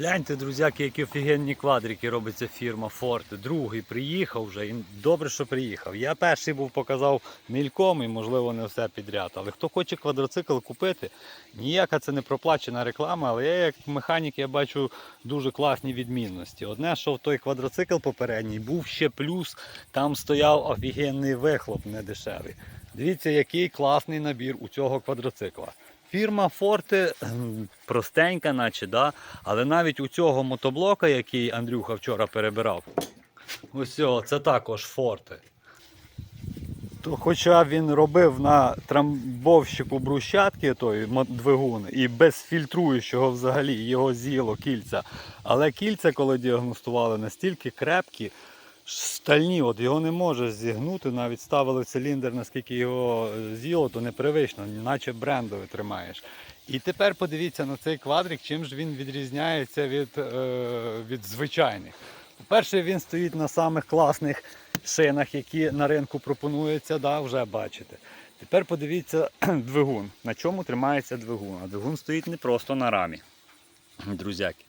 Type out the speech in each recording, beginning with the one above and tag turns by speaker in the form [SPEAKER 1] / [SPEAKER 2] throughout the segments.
[SPEAKER 1] Гляньте, друзяки, які офігенні квадрики робить ця фірма Форте. Другий приїхав вже, і добре, що приїхав. Я перший був показав мільком і, можливо, не все підряд. Але хто хоче квадроцикл купити, ніяка це не проплачена реклама, але я як механік я бачу дуже класні відмінності. Одне, що в той квадроцикл попередній був ще плюс, там стояв офігенний вихлоп недешевий. Дивіться, який класний набір у цього квадроцикла. Фірма Форте ем, простенька, наче, да? але навіть у цього мотоблока, який Андрюха вчора перебирав, ось це також Форте. То хоча він робив на трамбовщику брусчатки той двигун і без фільтруючого взагалі його з'їло кільця. Але кільця, коли діагностували, настільки крепкі, стальні, от його не може зігнути, навіть ставили циліндр, наскільки його з'їло, то непривично, наче брендове тримаєш. І тепер подивіться на цей квадрик, чим ж він відрізняється від, е, від звичайних. По-перше, він стоїть на самих класних шинах, які на ринку пропонуються, да, вже бачите. Тепер подивіться двигун. На чому тримається двигун? А двигун стоїть не просто на рамі. Друзяки.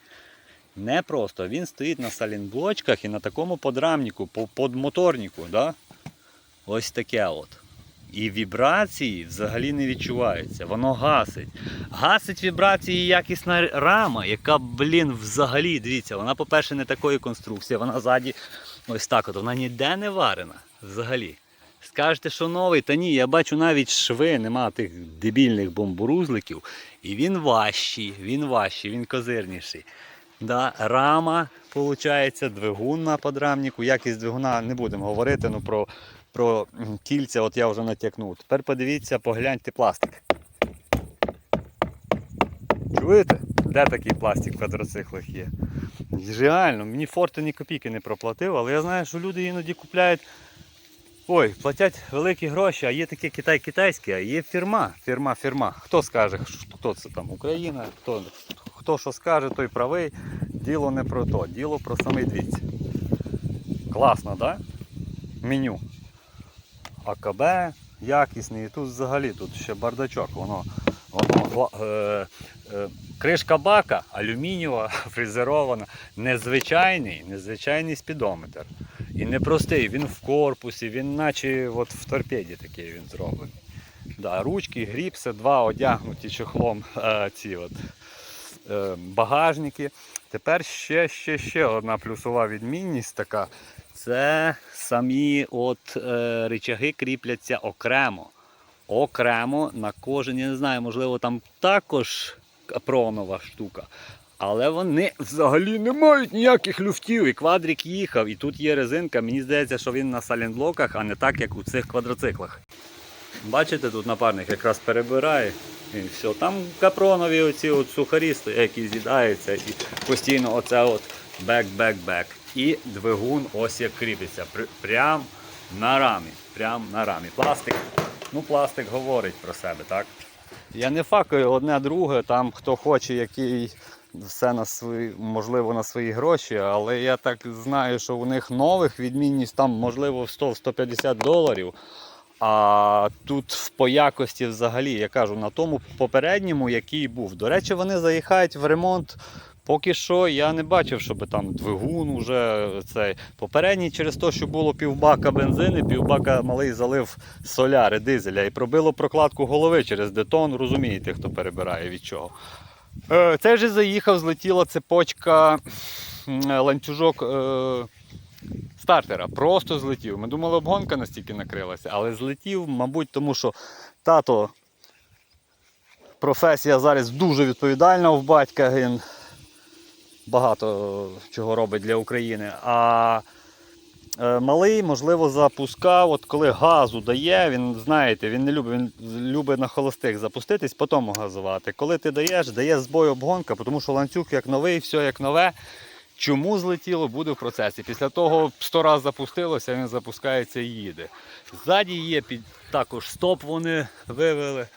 [SPEAKER 1] Не просто. Він стоїть на салінблочках і на такому подрамнику, по- подмоторнику. Да? Ось таке от. І вібрації взагалі не відчуваються. Воно гасить. Гасить вібрації якісна рама, яка, блін, взагалі, дивіться, вона, по-перше, не такої конструкції, вона ззаді ось так от, вона ніде не варена взагалі. Скажете, що новий, та ні, я бачу навіть шви, нема тих дебільних бомбурузликів. І він важчий, він важчий, він козирніший. Да, рама, виходить, двигун на подрамнику. Якість двигуна не будемо говорити, ну про, про кільця от я вже натякнув. Тепер подивіться, погляньте пластик. Чуєте? Де такий пластик в квадроциклах є? Реально, мені Форте ні копійки не проплатив, але я знаю, що люди іноді купляють. Ой, платять великі гроші, а є таке Китай-китайське, а є фірма. Фірма, фірма. Хто скаже, хто це там? Україна, хто, хто що скаже, той правий. Діло не про то, діло про самий двіць. Класно? Да? Меню. АКБ якісний. І тут взагалі тут ще бардачок. Воно, воно е, е, кришка бака алюмінієва, фрезерована. Незвичайний, незвичайний спідометр. І не простий, він в корпусі, він наче от в торпеді такий він зроблений. Да, ручки, гріпси, два одягнуті чохлом е, ці от, багажники. Тепер ще, ще, ще одна плюсова відмінність така. Це самі от, е, речаги кріпляться окремо. Окремо на кожен, я не знаю, можливо, там також капронова штука. Але вони взагалі не мають ніяких люфтів. І квадрик їхав, і тут є резинка. Мені здається, що він на салінблоках, а не так, як у цих квадроциклах. Бачите, тут напарник якраз перебирає. І все. Там капронові оці от сухарі які з'їдаються, і постійно оце от бек-бек-бек. І двигун ось як кріпиться. Прям на рамі. Прям на рамі. Пластик. Ну, пластик говорить про себе, так? Я не факаю одне друге, там хто хоче, який все на свої, можливо, на свої гроші, але я так знаю, що у них нових відмінність там, можливо, в 100-150 доларів. А тут по якості взагалі, я кажу, на тому попередньому, який був. До речі, вони заїхають в ремонт. Поки що я не бачив, щоб там двигун уже цей. Попередній через те, що було півбака бензини, півбака малий залив соляри, дизеля і пробило прокладку голови через детон. Розумієте, хто перебирає від чого. Е, Цей же заїхав, злетіла цепочка, ланцюжок е, стартера. Просто злетів. Ми думали, обгонка настільки накрилася, але злетів, мабуть, тому що тато професія зараз дуже відповідальна в батька. Він багато чого робить для України. А е, малий, можливо, запускав, от коли газу дає, він, знаєте, він не любить, він любить на холостих запуститись, потім газувати. Коли ти даєш, дає збой обгонка, тому що ланцюг як новий, все як нове. Чому злетіло, буде в процесі. Після того 100 разів запустилося, він запускається і їде. Ззаді є під, також стоп, вони вивели.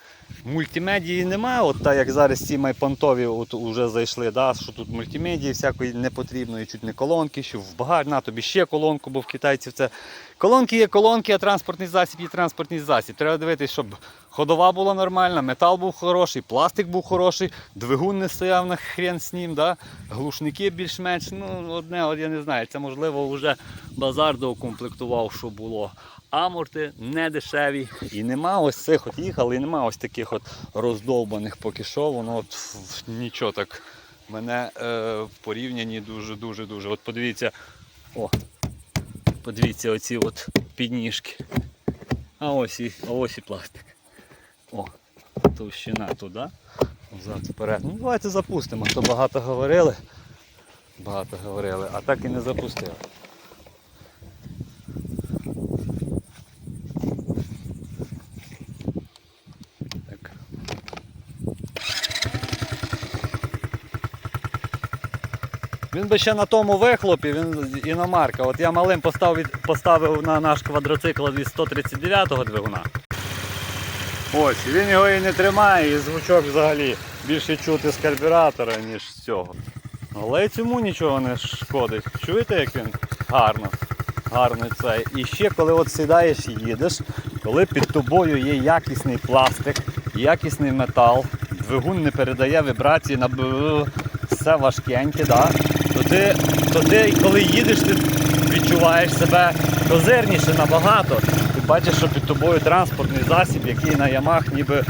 [SPEAKER 1] Мультимедії немає, от так як зараз ці майпонтові от уже зайшли, да, що тут мультимедії всякої непотрібної, чуть не колонки, що в багаж, на тобі ще колонку, бо в китайців це. Колонки є колонки, а транспортний засіб є транспортний засіб. Треба дивитися, щоб ходова була нормальна, метал був хороший, пластик був хороший, двигун не стояв на хрен з ним, да? глушники більш-менш, ну одне, от я не знаю, це можливо вже базар доукомплектував, що було. Аморти не дешеві. І нема ось цих от їхали, і нема ось таких от роздовбаних поки що. Воно от нічого так мене е, в порівнянні дуже-дуже дуже. От подивіться, о, подивіться оці от підніжки. А ось і, а ось і пластик. О, товщина туди. Взад вперед. Ну давайте запустимо. То багато говорили. Багато говорили, а так і не запустили. Він би ще на тому вихлопі, він іномарка. От я малим поставив, поставив на наш квадроцикл від 139-го двигуна. Ось, він його і не тримає, і звучок взагалі більше чути з карбюратора, ніж з цього. Але цьому нічого не шкодить. Чуєте, як він гарно, гарно цей. І ще коли от сідаєш і їдеш, коли під тобою є якісний пластик, якісний метал, двигун не передає вібрації на все важкеньке, да? то, ти, то ти, коли їдеш, ти відчуваєш себе козирніше набагато. Бачиш, що під тобою транспортний засіб, який на ямах ніби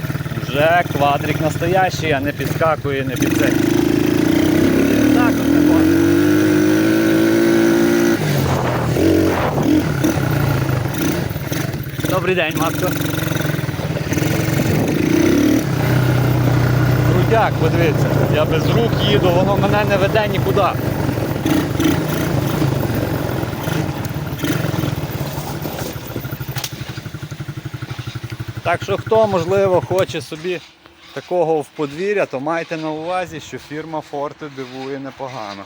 [SPEAKER 1] вже квадрик настоящий, а не підскакує, не під цей. Так. Добрий день, матко. Крутяк, подивіться, я без рук їду, воно мене не веде нікуди. Так що хто, можливо, хоче собі такого в подвір'я, то майте на увазі, що фірма Форте дивує непогано.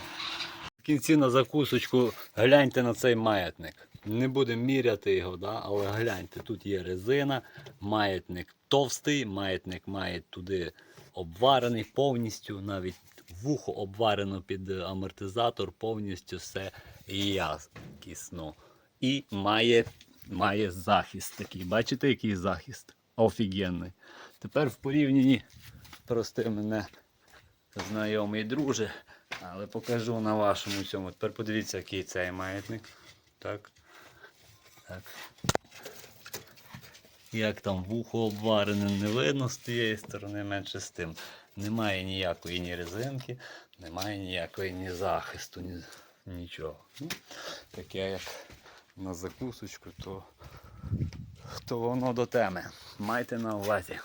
[SPEAKER 1] В кінці на закусочку гляньте на цей маятник. Не будемо міряти його, да? але гляньте, тут є резина, маятник товстий, маятник має туди обварений повністю, навіть вухо обварено під амортизатор, повністю все якісно. І має, має захист такий. Бачите, який захист? Офігенний. Тепер в порівнянні, прости мене, знайомий друже, але покажу на вашому цьому. Тепер подивіться, який цей маятник. Так. Так. Як там вухо обварене, не видно з тієї сторони, менше з тим. Немає ніякої ні резинки, немає ніякої ні захисту, ні, нічого. Ну, таке як на закусочку, то, то воно до теми. Майте на увазі.